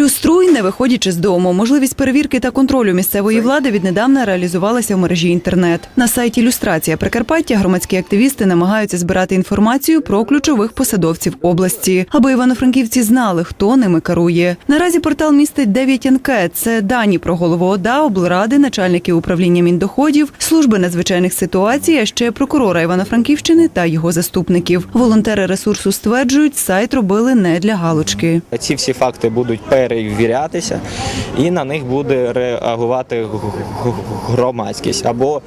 люструє. Не виходячи з дому. Можливість перевірки та контролю місцевої влади віднедавна реалізувалася в мережі інтернет. На сайті Люстрація Прикарпаття громадські активісти намагаються збирати інформацію про ключових посадовців області, аби івано-франківці знали, хто ними керує. Наразі портал містить 9 анкет. Це дані про голову ОДА, облради, начальників управління міндоходів, служби надзвичайних ситуацій, а ще прокурора Івано-Франківщини та його заступників. Волонтери ресурсу стверджують, сайт робили не для галочки. Ці всі факти будуть перевірятися, і на них буде реагувати громадськість або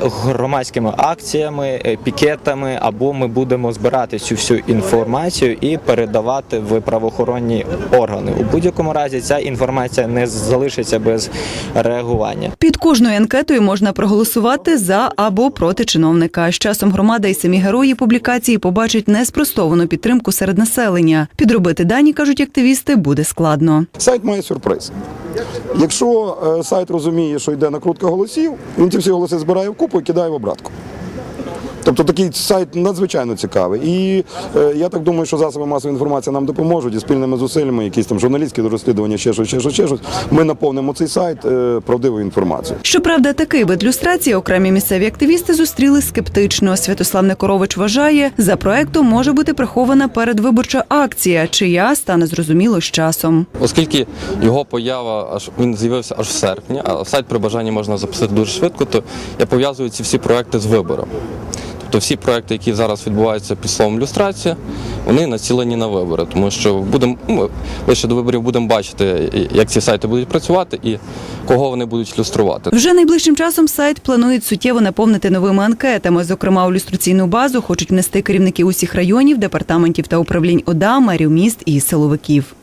громадськими акціями, е, пікетами, або ми будемо збирати цю всю інформацію і передавати в правоохоронні органи. У будь-якому разі ця інформація не залишиться без реагування. Під кожною анкетою можна проголосувати за або проти чиновника. З часом громада і самі герої публікації побачать неспростовану підтримку серед населення. Підробити дані кажуть активісти буде складно. Сайт має сюрприз. Якщо е, сайт розуміє, що йде накрутка голосів, він ці всі голоси збирає в купу і кидає в обратку. Тобто такий сайт надзвичайно цікавий. І е, я так думаю, що засоби масової інформації нам допоможуть і спільними зусиллями, якісь там журналістські розслідування, ще щось, ще щось, ще щось. Ми наповнимо цей сайт е, правдивою інформацією. Щоправда, такий вид люстрації окремі місцеві активісти зустріли скептично. Святослав Некорович вважає, за проектом може бути прихована передвиборча акція, чия стане зрозуміло з часом. Оскільки його поява аж він з'явився аж в серпні, а сайт при бажанні можна записати дуже швидко, то я пов'язую ці всі проекти з вибором. Тобто всі проекти, які зараз відбуваються під словом люстрація, вони націлені на вибори, тому що будемо ну, лише до виборів будемо бачити, як ці сайти будуть працювати і кого вони будуть люструвати. Вже найближчим часом сайт планують суттєво наповнити новими анкетами. Зокрема, у люстраційну базу хочуть внести керівники усіх районів, департаментів та управлінь ОДА, мерів міст і силовиків.